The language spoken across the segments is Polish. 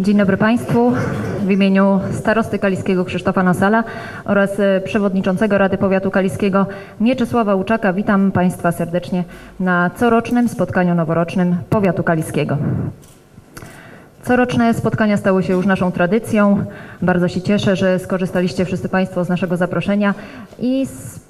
Dzień dobry Państwu. W imieniu starosty kaliskiego Krzysztofa Nasala oraz e, przewodniczącego Rady Powiatu Kaliskiego Mieczysława Łuczaka witam Państwa serdecznie na corocznym spotkaniu noworocznym Powiatu Kaliskiego. Coroczne spotkania stały się już naszą tradycją. Bardzo się cieszę, że skorzystaliście wszyscy Państwo z naszego zaproszenia i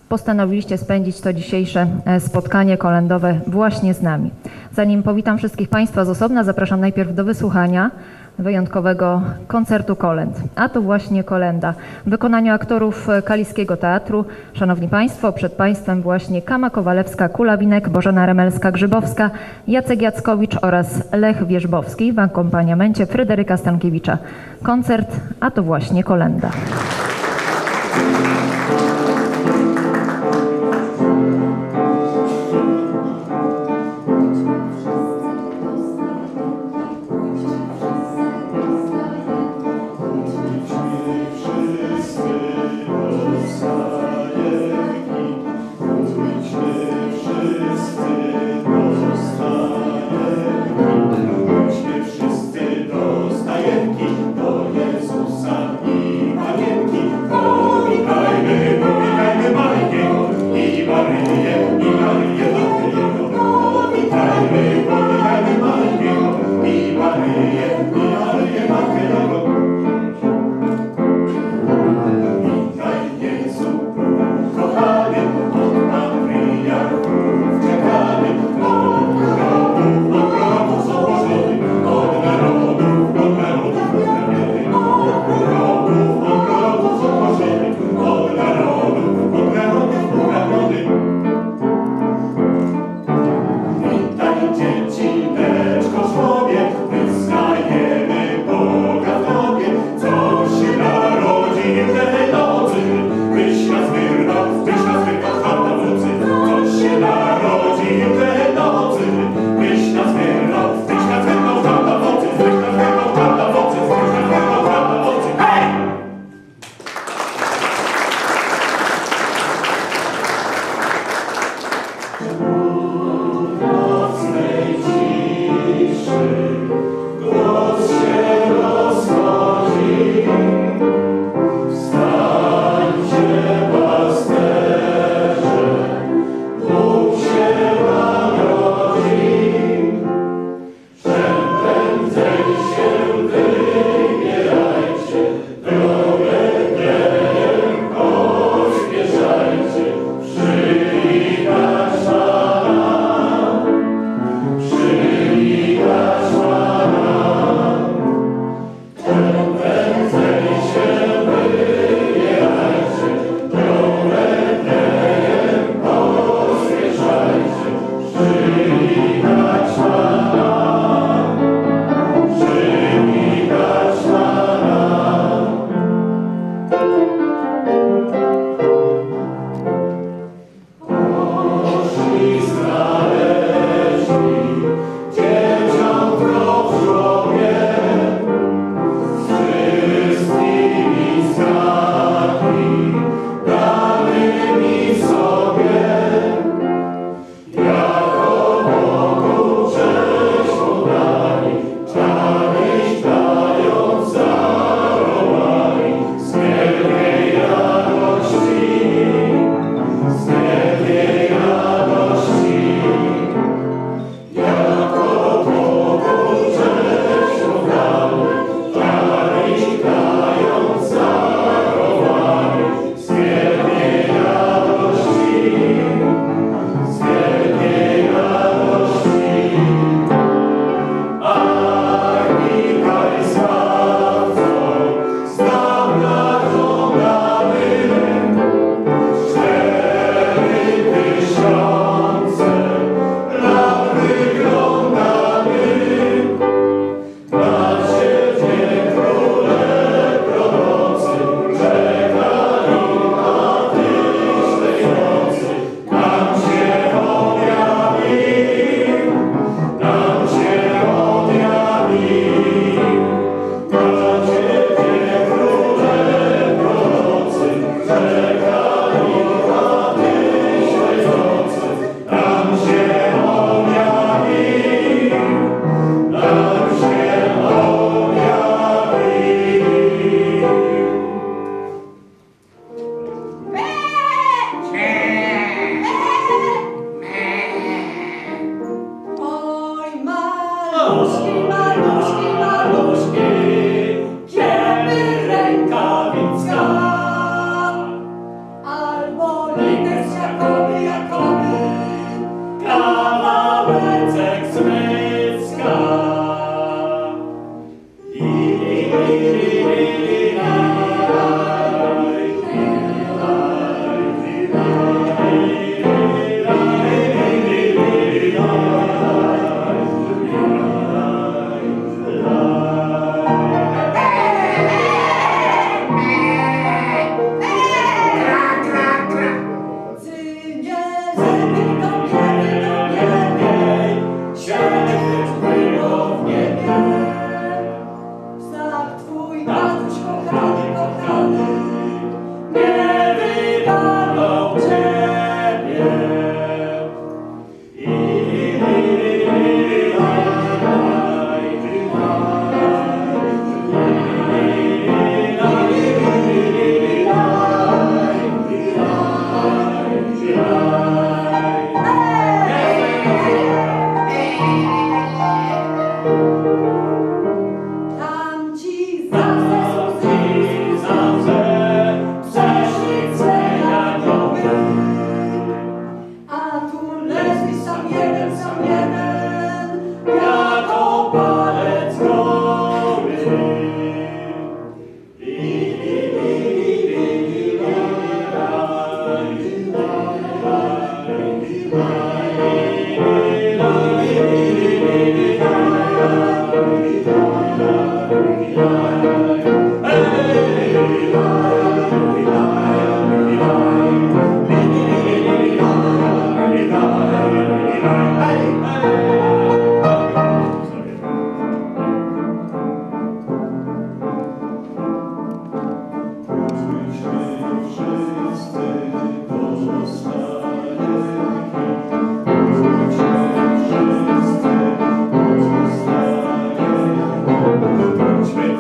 postanowiliście spędzić to dzisiejsze e, spotkanie kolendowe właśnie z nami. Zanim powitam wszystkich Państwa z osobna, zapraszam najpierw do wysłuchania wyjątkowego koncertu kolęd. A to właśnie kolenda w wykonaniu aktorów Kaliskiego Teatru. Szanowni Państwo, przed Państwem właśnie Kama Kowalewska, Kulawinek, Bożena Remelska-Grzybowska, Jacek Jackowicz oraz Lech Wierzbowski w akompaniamencie Fryderyka Stankiewicza. Koncert, a to właśnie kolenda.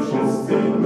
Chodźmy wszyscy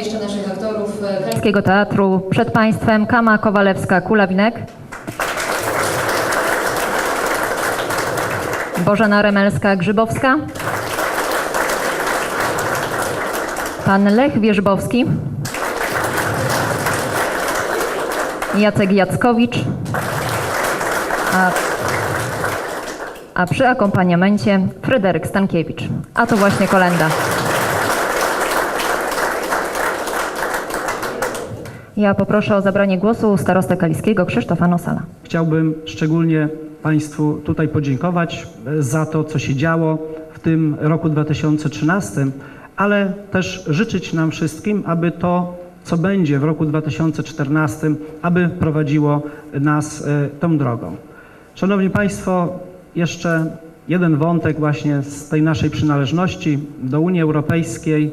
przedstawię jeszcze naszych aktorów. e, Polskiego Teatru przed Państwem Kama Kowalewska-Kulawinek, Bożena Remelska-Grzybowska, Pan Lech Wierzbowski, Jacek Jackowicz, a, a przy akompaniamencie Fryderyk Stankiewicz. A to właśnie kolenda. Ja poproszę o zabranie głosu starostę kaliskiego Krzysztofa Nosala. Chciałbym szczególnie Państwu tutaj podziękować e, za to, co się działo w tym roku 2013, ale też życzyć nam wszystkim, aby to, co będzie w roku 2014, aby prowadziło nas e, tą drogą. Szanowni Państwo, jeszcze jeden wątek właśnie z tej naszej przynależności do Unii Europejskiej.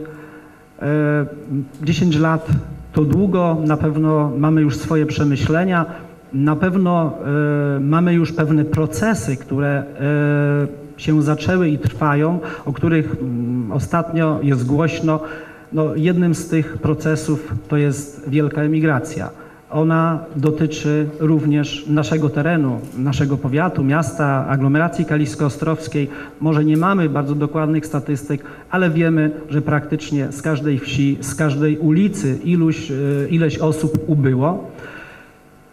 E, 10 lat to długo, na pewno mamy już swoje przemyślenia, na pewno e, mamy już pewne procesy, które e, się zaczęły i trwają, o których mm, ostatnio jest głośno. No, jednym z tych procesów to jest wielka emigracja. Ona dotyczy również naszego terenu, naszego powiatu, miasta, aglomeracji kalisko-ostrowskiej. Może nie mamy bardzo dokładnych statystyk, ale wiemy, że praktycznie z każdej wsi, z każdej ulicy iluś, e, ileś osób ubyło.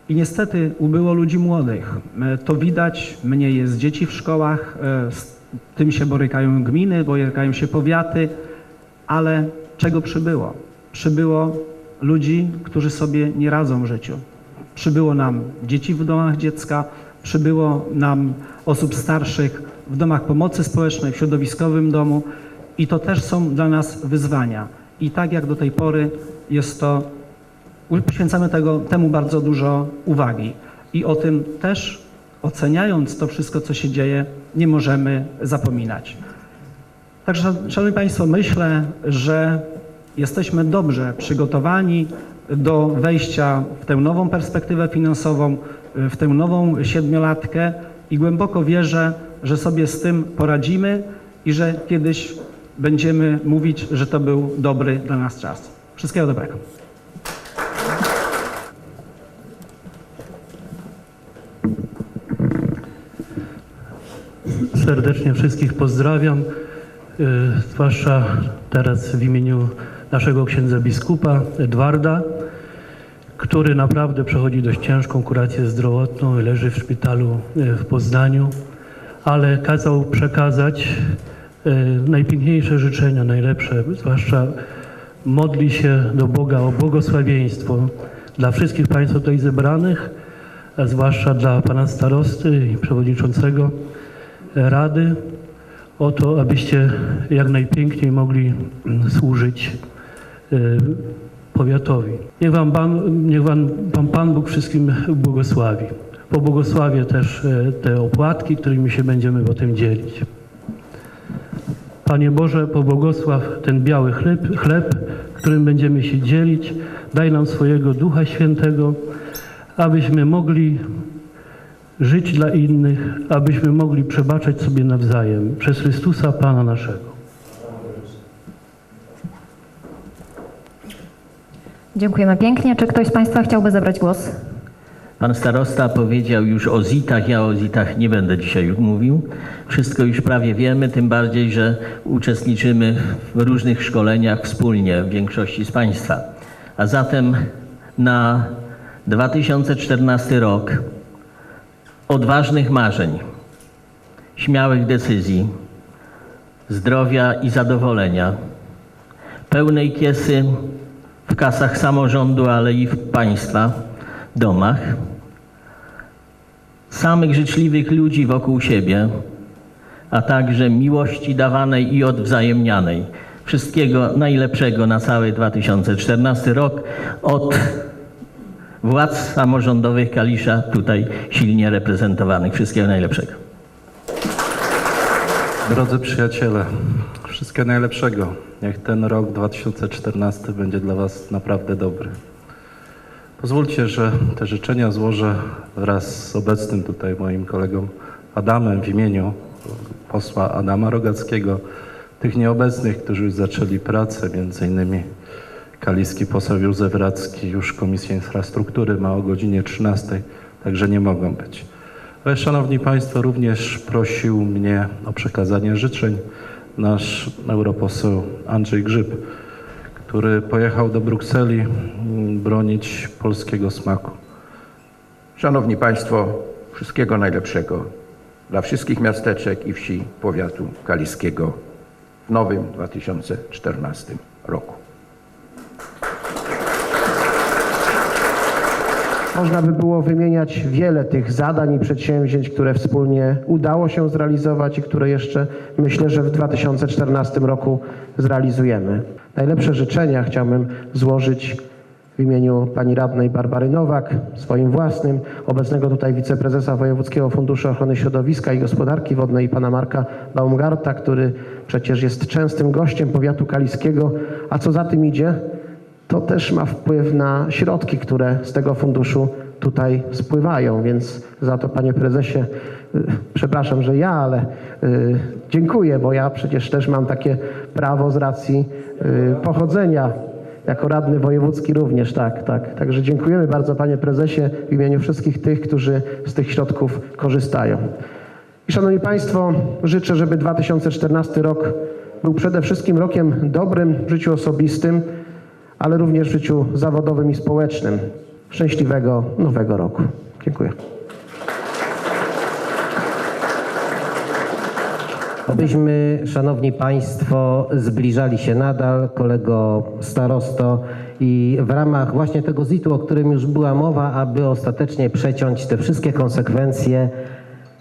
I niestety ubyło ludzi młodych. E, To widać, mniej jest dzieci w szkołach, e, z tym się borykają gminy, borykają się powiaty, ale czego przybyło? Przybyło ludzi, którzy sobie nie radzą w życiu. Przybyło nam dzieci w domach dziecka, przybyło nam osób starszych w domach pomocy społecznej, w środowiskowym domu i to też są dla nas wyzwania. I tak jak do tej pory jest to poświęcamy tego, temu bardzo dużo uwagi. I o tym też, oceniając to wszystko, co się dzieje, nie możemy zapominać. Także, Szanowni Państwo, myślę, że jesteśmy dobrze przygotowani do wejścia w tę nową perspektywę finansową, w tę nową siedmiolatkę i głęboko wierzę, że sobie z tym poradzimy i że kiedyś będziemy mówić, że to był dobry dla nas czas. Wszystkiego dobrego. Serdecznie wszystkich pozdrawiam, y, zwłaszcza teraz w imieniu naszego księdza biskupa Edwarda, który naprawdę przechodzi dość ciężką kurację zdrowotną, leży w szpitalu y, w Poznaniu, ale kazał przekazać y, najpiękniejsze życzenia, najlepsze, zwłaszcza modli się do Boga o błogosławieństwo dla wszystkich Państwa tutaj zebranych, zwłaszcza dla Pana Starosty i Przewodniczącego Rady o to, abyście jak najpiękniej mogli mm, służyć powiatowi. Niech wam Pan, niech wam, Pan, Pan Bóg wszystkim błogosławi. Pobłogosławię też y, te opłatki, którymi się będziemy potem dzielić. Panie Boże, pobłogosław ten biały chleb, chleb, którym będziemy się dzielić. Daj nam swojego Ducha Świętego, abyśmy mogli żyć dla innych, abyśmy mogli przebaczać sobie nawzajem przez Chrystusa Pana naszego. Dziękujemy pięknie. Czy ktoś z Państwa chciałby zabrać głos? Pan starosta powiedział już o ZIT-ach, ja o ZIT-ach nie będę dzisiaj mówił. Wszystko już prawie wiemy, tym bardziej, że uczestniczymy w różnych szkoleniach wspólnie w większości z Państwa. A zatem na 2014 rok odważnych marzeń, śmiałych decyzji, zdrowia i zadowolenia, pełnej kiesy w kasach samorządu, ale i w Państwa domach, samych życzliwych ludzi wokół siebie, a także miłości dawanej i odwzajemnianej. Wszystkiego najlepszego na cały 2014 rok od władz samorządowych Kalisza, tutaj silnie reprezentowanych. Wszystkiego najlepszego. Drodzy przyjaciele, wszystkiego najlepszego. Niech ten rok 2014 będzie dla Was naprawdę dobry. Pozwólcie, że te życzenia złożę wraz z obecnym tutaj moim kolegą Adamem w imieniu posła Adama Rogackiego, tych nieobecnych, którzy już zaczęli pracę, między innymi kaliski poseł Józef Radzki, już Komisja Infrastruktury ma o godzinie 13, także nie mogą być. Ale Szanowni Państwo, również prosił mnie o przekazanie życzeń nasz europoseł Andrzej Grzyb, który pojechał do Brukseli mm, bronić polskiego smaku. Szanowni Państwo, wszystkiego najlepszego dla wszystkich miasteczek i wsi powiatu kaliskiego w nowym 2014 roku. Można by było wymieniać wiele tych zadań i przedsięwzięć, które wspólnie udało się zrealizować i które jeszcze myślę, że w 2014 roku zrealizujemy. Najlepsze życzenia chciałbym złożyć w imieniu pani radnej Barbary Nowak, swoim własnym, obecnego tutaj wiceprezesa Wojewódzkiego Funduszu Ochrony Środowiska i Gospodarki Wodnej pana Marka Baumgarta, który przecież jest częstym gościem powiatu kaliskiego, a co za tym idzie, to też ma wpływ na środki, które z tego funduszu tutaj spływają, więc za to panie prezesie, y, przepraszam, że ja, ale y, dziękuję, bo ja przecież też mam takie prawo z racji y, pochodzenia jako radny wojewódzki również, tak, tak. Także dziękujemy bardzo panie prezesie w imieniu wszystkich tych, którzy z tych środków korzystają. I szanowni państwo, życzę, żeby 2014 rok był przede wszystkim rokiem dobrym w życiu osobistym, ale również w życiu zawodowym i społecznym. Szczęśliwego nowego roku. Dziękuję. Obyśmy, Szanowni Państwo, zbliżali się nadal, kolego starosto, i w ramach właśnie tego ZIT-u, o którym już była mowa, aby ostatecznie przeciąć te wszystkie konsekwencje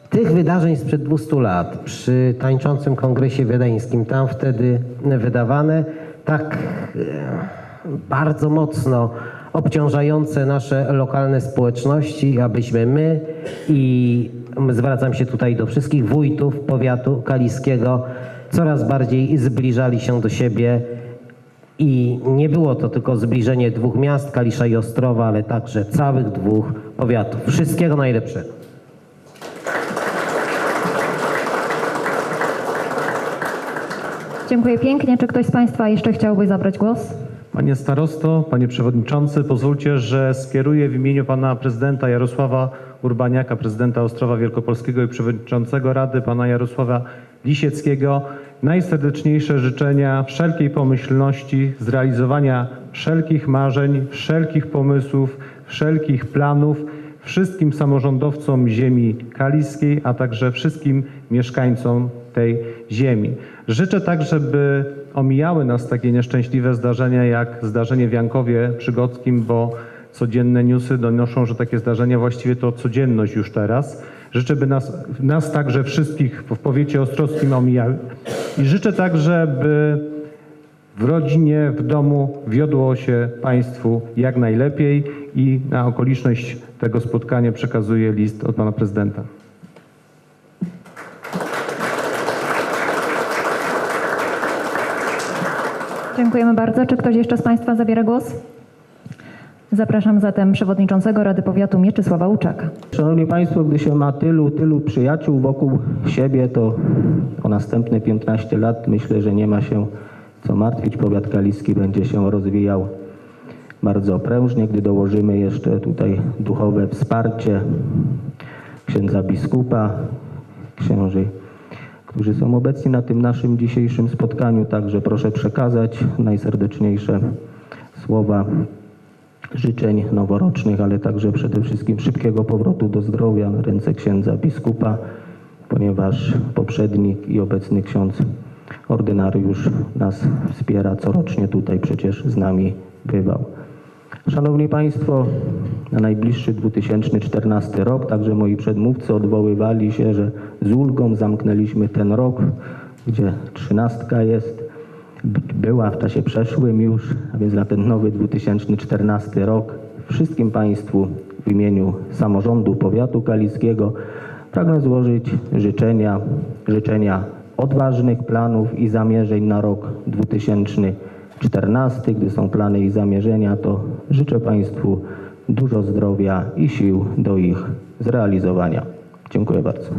tych wydarzeń sprzed 200 lat przy tańczącym kongresie wiedeńskim, tam wtedy wydawane, tak e, bardzo mocno obciążające nasze lokalne społeczności, abyśmy my i zwracam się tutaj do wszystkich wójtów powiatu kaliskiego, coraz bardziej zbliżali się do siebie i nie było to tylko zbliżenie dwóch miast, Kalisza i Ostrowa, ale także całych dwóch powiatów. Wszystkiego najlepszego. Dziękuję pięknie. Czy ktoś z Państwa jeszcze chciałby zabrać głos? Panie starosto, panie przewodniczący, pozwólcie, że skieruję w imieniu pana prezydenta Jarosława Urbaniaka, prezydenta Ostrowa Wielkopolskiego i przewodniczącego Rady, pana Jarosława Lisieckiego, najserdeczniejsze życzenia wszelkiej pomyślności, zrealizowania wszelkich marzeń, wszelkich pomysłów, wszelkich planów wszystkim samorządowcom ziemi kaliskiej, a także wszystkim mieszkańcom tej ziemi. Życzę także, by omijały nas takie nieszczęśliwe zdarzenia jak zdarzenie w Jankowie Przygodzkim, bo codzienne newsy donoszą, że takie zdarzenia właściwie to codzienność już teraz. Życzę, by nas, nas także wszystkich w powiecie ostrowskim omijały. I życzę także, by w rodzinie, w domu wiodło się Państwu jak najlepiej i na okoliczność tego spotkania przekazuję list od Pana Prezydenta. Dziękujemy bardzo. Czy ktoś jeszcze z Państwa zabiera głos? Zapraszam zatem przewodniczącego Rady Powiatu Mieczysława Łuczaka. Szanowni Państwo, gdy się ma tylu, tylu przyjaciół wokół siebie, to o następne 15 lat myślę, że nie ma się co martwić. Powiat kaliski będzie się rozwijał bardzo prężnie, gdy dołożymy jeszcze tutaj duchowe wsparcie księdza biskupa, księży, którzy są obecni na tym naszym dzisiejszym spotkaniu. Także proszę przekazać najserdeczniejsze słowa życzeń noworocznych, ale także przede wszystkim szybkiego powrotu do zdrowia na ręce księdza biskupa, ponieważ poprzedni i obecny ksiądz ordynariusz nas wspiera corocznie tutaj przecież z nami bywał. Szanowni Państwo, na najbliższy 2014 rok, także moi przedmówcy odwoływali się, że z ulgą zamknęliśmy ten rok, gdzie trzynastka jest, była w czasie przeszłym już, a więc na ten nowy 2014 rok. Wszystkim Państwu w imieniu samorządu powiatu kaliskiego pragnę złożyć życzenia, życzenia odważnych planów i zamierzeń na rok 2014. Gdy są plany i zamierzenia, to życzę Państwu dużo zdrowia i sił do ich zrealizowania. Dziękuję bardzo.